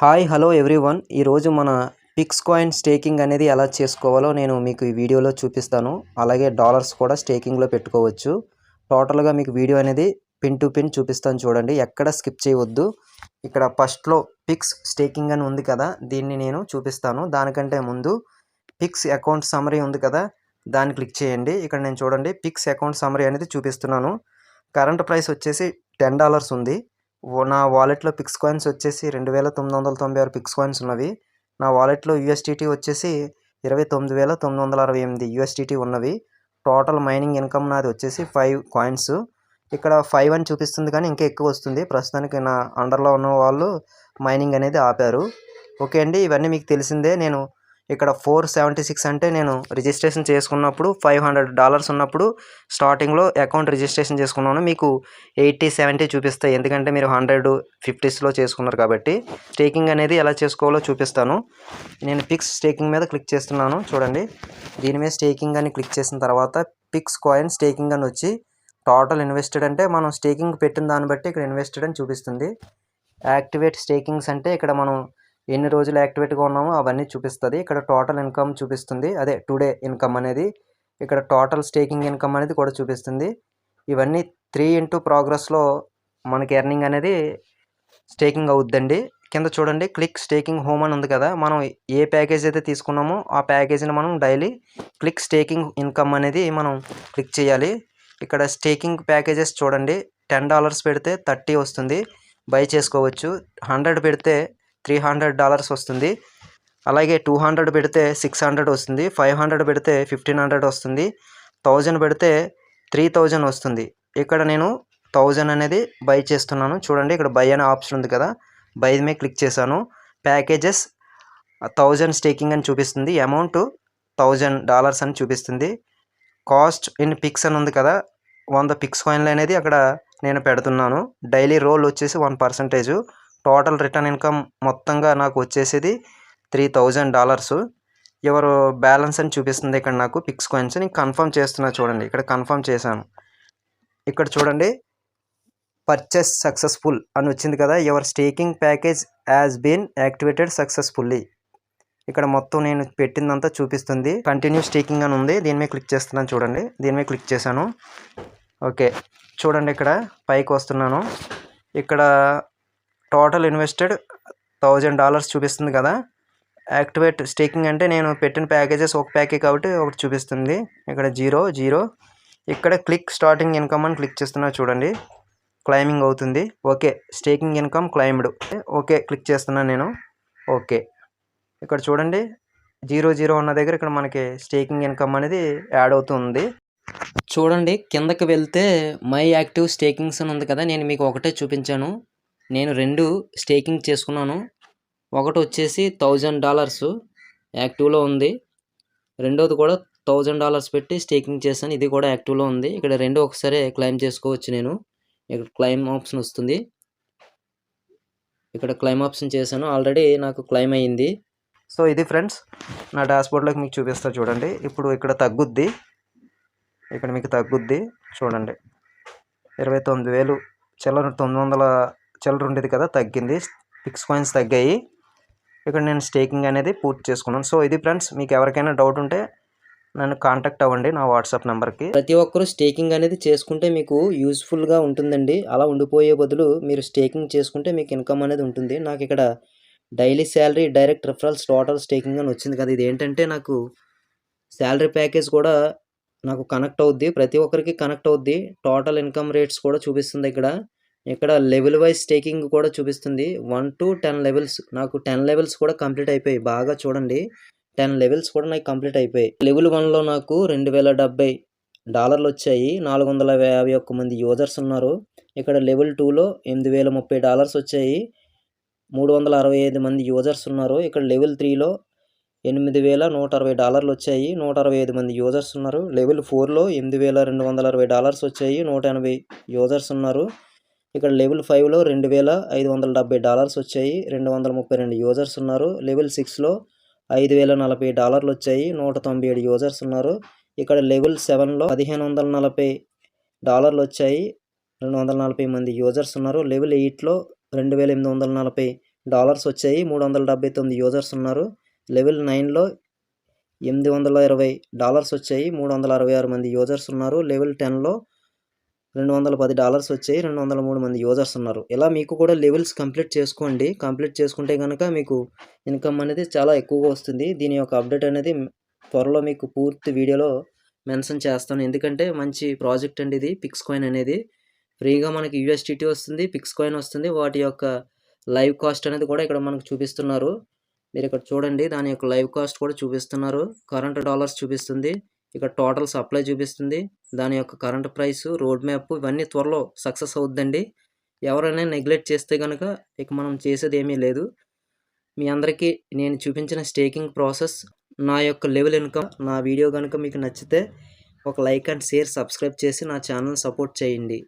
Hi hello everyone. ఈరోజు మన pics coin staking అనేది ఎలా చేసుకోవాలో నేను మీకు ఈ వీడియోలో చూపిస్తాను. అలాగే డాలర్స్ కూడా స్టేకింగ్లో పెట్టుకోవచ్చు. టోటల్గా మీకు వీడియో అనేది పిన్ టు పిన్ చూపిస్తాను చూడండి. ఎక్కడ స్కిప్ చేయవద్దు. ఇక్కడ ఫస్ట్లో పిక్స్ స్టేకింగ్ అని ఉంది కదా దీన్ని నేను చూపిస్తాను. దానికంటే ముందు పిక్స్ అకౌంట్ సమరీ ఉంది కదా దాన్ని క్లిక్ చేయండి. ఇక్కడ నేను చూడండి పిక్స్ అకౌంట్ సమరీ అనేది చూపిస్తున్నాను. కరెంట్ ప్రైస్ వచ్చేసి టెన్ డాలర్స్ ఉంది. నా వాలెట్లో పిక్స్ కాయిన్స్ వచ్చేసి రెండు వేల తొమ్మిది వందల తొంభై ఆరు పిక్స్ కాయిన్స్ ఉన్నవి. నా వాలెట్లో యూఎస్డిటీ వచ్చేసి ఇరవై తొమ్మిది వేల తొమ్మిది వందల అరవై ఎనిమిది యూఎస్డిటీ ఉన్నవి. టోటల్ మైనింగ్ ఇన్కమ్ నాది వచ్చేసి ఫైవ్ కాయిన్స్. ఇక్కడ ఫైవ్ అని చూపిస్తుంది కానీ ఇంకా ఎక్కువ వస్తుంది. ప్రస్తుతానికి నా అండర్లో ఉన్న వాళ్ళు మైనింగ్ అనేది ఆపారు. ఓకే అండి ఇవన్నీ మీకు తెలిసిందే. నేను ఇక్కడ ఫోర్ సెవెంటీ సిక్స్ అంటే నేను రిజిస్ట్రేషన్ చేసుకున్నప్పుడు ఫైవ్ హండ్రెడ్ డాలర్స్ ఉన్నప్పుడు స్టార్టింగ్లో అకౌంట్ రిజిస్ట్రేషన్ చేసుకున్నాను. మీకు ఎయిటీ సెవెంటీ చూపిస్తాయి. ఎందుకంటే మీరు హండ్రెడ్ ఫిఫ్టీస్లో చేసుకున్నారు కాబట్టి స్టేకింగ్ అనేది ఎలా చేసుకోవాలో చూపిస్తాను. నేను పిక్స్ స్టేకింగ్ మీద క్లిక్ చేస్తున్నాను. చూడండి. దీని మీద స్టేకింగ్ అని క్లిక్ చేసిన తర్వాత పిక్స్ కాయిన్ స్టేకింగ్ అని వచ్చి టోటల్ ఇన్వెస్టెడ్ అంటే మనం స్టేకింగ్ పెట్టిన దాన్ని బట్టి ఇక్కడ ఇన్వెస్టెడ్ అని చూపిస్తుంది. యాక్టివేట్ స్టేకింగ్స్ అంటే ఇక్కడ మనం ఎన్ని రోజులు యాక్టివేట్గా ఉన్నామో అవన్నీ చూపిస్తుంది. ఇక్కడ టోటల్ ఇన్కమ్ చూపిస్తుంది. అదే టుడే ఇన్కమ్ అనేది ఇక్కడ టోటల్ స్టేకింగ్ ఇన్కమ్ అనేది కూడా చూపిస్తుంది. ఇవన్నీ త్రీ ఇంటూ ప్రోగ్రెస్లో మనకి ఎర్నింగ్ అనేది స్టేకింగ్ అవుద్దండి. కింద చూడండి క్లిక్ స్టేకింగ్ హోమ్ అని ఉంది కదా మనం ఏ ప్యాకేజ్ అయితే తీసుకున్నామో ఆ ప్యాకేజీని మనం డైలీ క్లిక్ స్టేకింగ్ ఇన్కమ్ అనేది మనం క్లిక్ చేయాలి. ఇక్కడ స్టేకింగ్ ప్యాకేజెస్ చూడండి టెన్ డాలర్స్ పెడితే థర్టీ వస్తుంది. బై చేసుకోవచ్చు. హండ్రెడ్ పెడితే త్రీ హండ్రెడ్ డాలర్స్ వస్తుంది. అలాగే టూ హండ్రెడ్ పెడితే సిక్స్ హండ్రెడ్ వస్తుంది. ఫైవ్ హండ్రెడ్ పెడితే ఫిఫ్టీన్ హండ్రెడ్ వస్తుంది. థౌజండ్ పెడితే త్రీ థౌజండ్ వస్తుంది. ఇక్కడ నేను థౌజండ్ అనేది బై చేస్తున్నాను. చూడండి ఇక్కడ బై అనే ఆప్షన్ ఉంది కదా. బై మీద క్లిక్ చేశాను. ప్యాకేజెస్ థౌజండ్ స్టేకింగ్ అని చూపిస్తుంది. అమౌంట్ థౌజండ్ డాలర్స్ అని చూపిస్తుంది. కాస్ట్ ఇన్ పిక్స్ అని ఉంది కదా. వంద పిక్స్ కాయిన్లు అనేది అక్కడ నేను పెడుతున్నాను. డైలీ రోల్ వచ్చేసి one percentage total return income మొత్తంగా నాకు వచ్చేసేది త్రీ థౌజండ్ డాలర్స్. ఎవరు బ్యాలెన్స్ అని చూపిస్తుంది ఇక్కడ నాకు పిక్స్ కాయిన్స్. నేను కన్ఫర్మ్ చేస్తున్నా చూడండి. ఇక్కడ కన్ఫర్మ్ చేశాను. ఇక్కడ చూడండి. పర్చేస్ సక్సెస్ఫుల్ అని వచ్చింది కదా. Your staking package has been activated successfully. ఇక్కడ మొత్తం నేను పెట్టిందంతా చూపిస్తుంది. కంటిన్యూ స్టేకింగ్ అని ఉంది. దీని మీద క్లిక్ చేస్తున్నాను చూడండి. దీని మీద క్లిక్ చేశాను. ఓకే. చూడండి ఇక్కడ పైకి వస్తున్నాను. ఇక్కడ టోటల్ ఇన్వెస్టెడ్ థౌజండ్ డాలర్స్ చూపిస్తుంది కదా. యాక్టివేట్ స్టేకింగ్ అంటే నేను పెట్టిన ప్యాకేజెస్ ఒక ప్యాకేజ్ కాబట్టి ఒకటి చూపిస్తుంది. ఇక్కడ జీరో జీరో. ఇక్కడ క్లిక్ స్టార్టింగ్ ఇన్కమ్ అని క్లిక్ చేస్తున్నా చూడండి. క్లైమింగ్ అవుతుంది. Okay staking income claimed okay click చేస్తున్నాను నేను. ఓకే. ఇక్కడ చూడండి. జీరో జీరో ఉన్న దగ్గర ఇక్కడ మనకి స్టేకింగ్ ఇన్కమ్ అనేది యాడ్ అవుతుంది. చూడండి కిందకి వెళ్తే మై యాక్టివ్ స్టేకింగ్స్ అని ఉంది కదా. నేను మీకు ఒకటే చూపించాను. నేను రెండు స్టేకింగ్ చేసుకున్నాను. ఒకటి వచ్చేసి థౌజండ్ డాలర్స్ యాక్టివ్లో ఉంది. రెండోది కూడా థౌజండ్ డాలర్స్ పెట్టి స్టేకింగ్ చేశాను. ఇది కూడా యాక్టివ్లో ఉంది. ఇక్కడ రెండు ఒకసారి క్లైమ్ చేసుకోవచ్చు నేను. ఇక్కడ క్లైమ్ ఆప్షన్ వస్తుంది. ఇక్కడ క్లైమ్ ఆప్షన్ చేశాను. ఆల్రెడీ నాకు క్లైమ్ అయ్యింది సో ఇది ఫ్రెండ్స్ నా డాష్బోర్డ్లోకి మీకు చూపిస్తా చూడండి. ఇప్పుడు ఇక్కడ తగ్గుద్ది. ఇక్కడ మీకు తగ్గుద్ది. చూడండి. ఇరవై తొమ్మిది వేలు చిల్లర తొమ్మిది వందల చిల్లర ఉండేది కదా తగ్గింది. ఫిక్స్ కాయిన్స్ తగ్గాయి. ఇక్కడ నేను స్టేకింగ్ అనేది పూర్తి చేసుకున్నాను. సో ఇది ఫ్రెండ్స్ మీకు ఎవరికైనా డౌట్ ఉంటే నన్ను కాంటాక్ట్ అవ్వండి నా వాట్సాప్ నెంబర్కి. ప్రతి ఒక్కరూ స్టేకింగ్ అనేది చేసుకుంటే మీకు యూస్ఫుల్గా ఉంటుందండి. అలా ఉండిపోయే బదులు మీరు స్టేకింగ్ చేసుకుంటే మీకు ఇన్కమ్ అనేది ఉంటుంది. నాకు ఇక్కడ daily salary direct referrals total staking అని వచ్చింది కదా. ఇది ఏంటంటే నాకు శాలరీ ప్యాకేజ్ కూడా నాకు కనెక్ట్ అవుద్ది. ప్రతి ఒక్కరికి కనెక్ట్ అవుద్ది. టోటల్ ఇన్కమ్ రేట్స్ కూడా చూపిస్తుంది ఇక్కడ. ఇక్కడ లెవెల్ వైజ్ స్టేకింగ్ కూడా చూపిస్తుంది. One to ten levels. నాకు టెన్ లెవెల్స్ కూడా కంప్లీట్ అయిపోయాయి. బాగా చూడండి. టెన్ లెవెల్స్ కూడా నాకు కంప్లీట్ అయిపోయాయి. లెవెల్ వన్లో నాకు రెండు వేల డెబ్బై డాలర్లు వచ్చాయి. నాలుగు వందల యాభై ఒక్క మంది యూజర్స్ ఉన్నారు. ఇక్కడ లెవెల్ టూలో ఎనిమిది వేల ముప్పై డాలర్స్ వచ్చాయి. మూడు వందల అరవై ఐదు మంది యూజర్స్ ఉన్నారు. ఇక్కడ లెవెల్ త్రీలో ఎనిమిది వేల నూట అరవై డాలర్లు వచ్చాయి. నూట అరవై ఐదు మంది యూజర్స్ ఉన్నారు. లెవెల్ ఫోర్లో ఎనిమిది వేల రెండు వందల అరవై డాలర్స్ వచ్చాయి. నూట ఎనభై యూజర్స్ ఉన్నారు. ఇక్కడ లెవెల్ ఫైవ్లో రెండు వేల ఐదు వందల డెబ్బై డాలర్స్ వచ్చాయి. రెండు వందల ముప్పై రెండు యూజర్స్ ఉన్నారు. లెవెల్ సిక్స్లో ఐదు వేల నలభై డాలర్లు వచ్చాయి. నూట తొంభై ఏడు యూజర్స్ ఉన్నారు. ఇక్కడ లెవెల్ సెవెన్లో పదిహేను వందల నలభై డాలర్లు వచ్చాయి. రెండు వందల నలభై మంది యూజర్స్ ఉన్నారు. లెవెల్ ఎయిట్లో రెండు వేల ఎనిమిది వందల నలభై డాలర్స్ వచ్చాయి. మూడు వందల డెబ్బై తొమ్మిది యూజర్స్ ఉన్నారు. లెవెల్ నైన్లో ఎనిమిది వందల ఇరవై డాలర్స్ వచ్చాయి. మూడు వందల అరవై ఆరు మంది యూజర్స్ ఉన్నారు. లెవెల్ టెన్లో రెండు వందల పది డాలర్స్ వచ్చాయి. రెండు వందల మూడు మంది యూజర్స్ ఉన్నారు. ఇలా మీకు కూడా లెవెల్స్ కంప్లీట్ చేసుకోండి. కంప్లీట్ చేసుకుంటే కనుక మీకు ఇన్కమ్ అనేది చాలా ఎక్కువగా వస్తుంది. దీని యొక్క అప్డేట్ అనేది త్వరలో మీకు పూర్తి వీడియోలో మెన్షన్ చేస్తాను. ఎందుకంటే మంచి ప్రాజెక్ట్ అండి ఇది పిక్స్ కాయిన్ అనేది. ఫ్రీగా మనకి యూఎస్టీటీ వస్తుంది పిక్స్ కాయిన్ వస్తుంది. వాటి యొక్క లైవ్ కాస్ట్ అనేది కూడా ఇక్కడ మనకు చూపిస్తున్నారు. మీరు ఇక్కడ చూడండి దాని యొక్క లైవ్ కాస్ట్ కూడా చూపిస్తున్నారు. కరెంట్ డాలర్స్ చూపిస్తుంది. ఇక్కడ టోటల్ సప్లై చూపిస్తుంది. దాని యొక్క కరెంట్ ప్రైస్ రోడ్ మ్యాప్ ఇవన్నీ త్వరలో సక్సెస్ అవుద్దండి. ఎవరైనా నెగ్లెక్ట్ చేస్తే కనుక ఇక మనం చేసేది ఏమీ లేదు. మీ అందరికీ నేను చూపించిన స్టేకింగ్ ప్రాసెస్ నా యొక్క లెవెల్ ఇన్కమ్ నా వీడియో కనుక మీకు నచ్చితే ఒక లైక్ అండ్ షేర్ సబ్స్క్రైబ్ చేసి నా ఛానల్ సపోర్ట్ చేయండి.